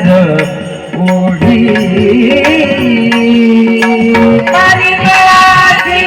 भ्रमर ओढी परिमळाची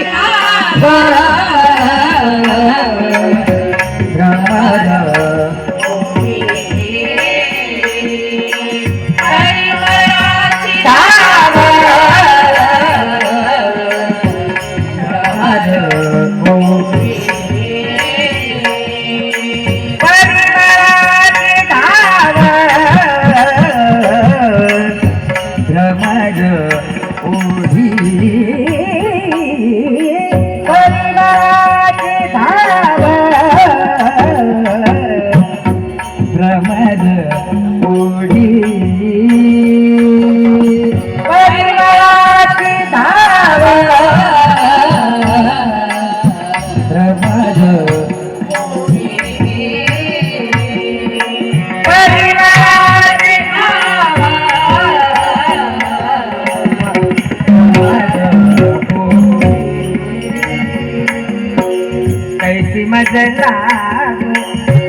कैसी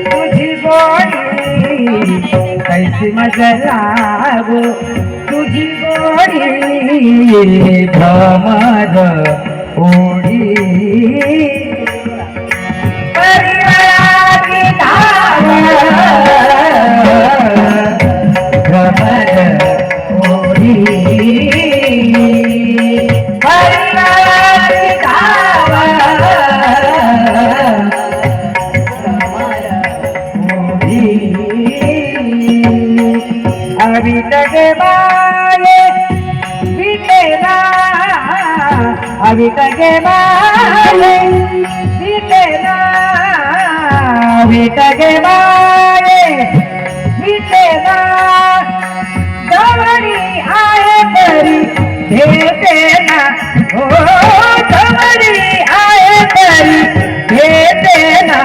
तुझी गोडी कैसी मजला तुझी गोडी भ्रमद ओढी अवित गे विटे विटेला अवित गे माये विटेला जवळी आहे तरी भेटेना हो जवळी आहे तरी भेटेना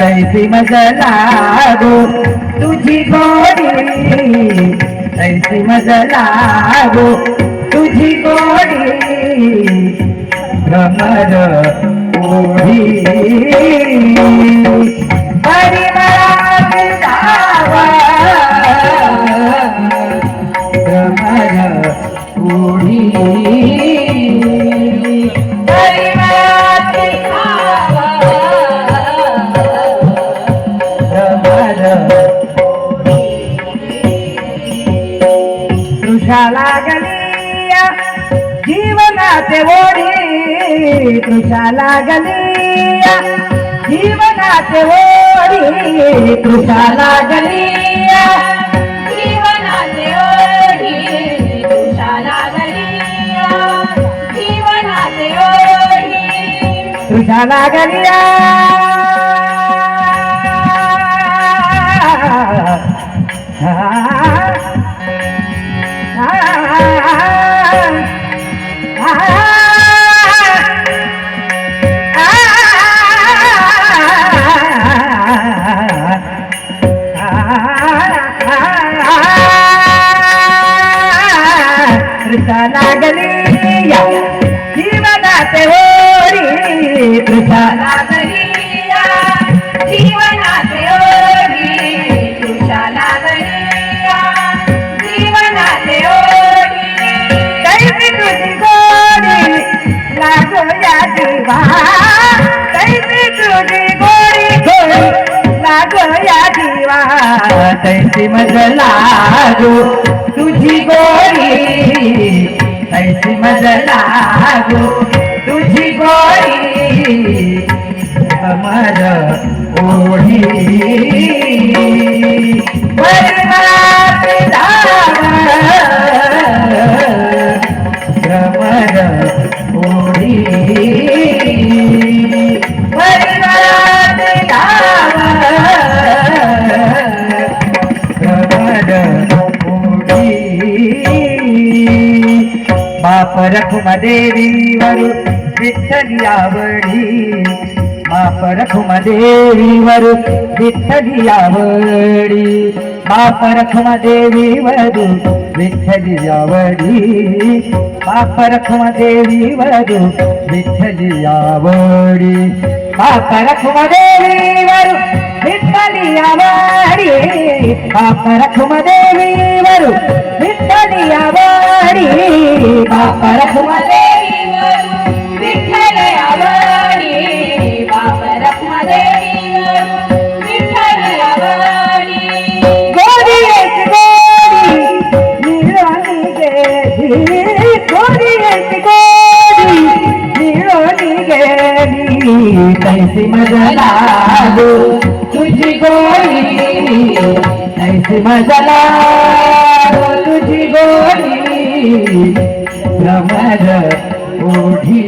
तैसी मजला गो तुझी गोडी. तैसी मजला गो तुझी गोडी. भ्रमर ओढी परिमळाची भ्रमर ओढी परिमळाची जीवनाचे ओढी तृषा लागलिया जीवनाचे ओढी तृषा लागलिया जीवनाचे ओढी जीवनाचे ओढी कैसी मज लागो तुझी गोडी? कैसी मज लागो रखुमदेवीवर विठ्ठली आवडी बाप रखुमा देवीवर विठ्ठली आवडी बाप रखुमा देवीवर विठ्ठली आवडी बाप रखुमा देवीवर विठ्ठली आवडी बाप विठ्ठली आवडी बाप विठ्ठली आवडी बाप रखुमा देवीवरून विठ्ठल आवडी मजा लागो तुझी गोरी कैसी मजा लागो तुझी गोरी भ्रमर ओढी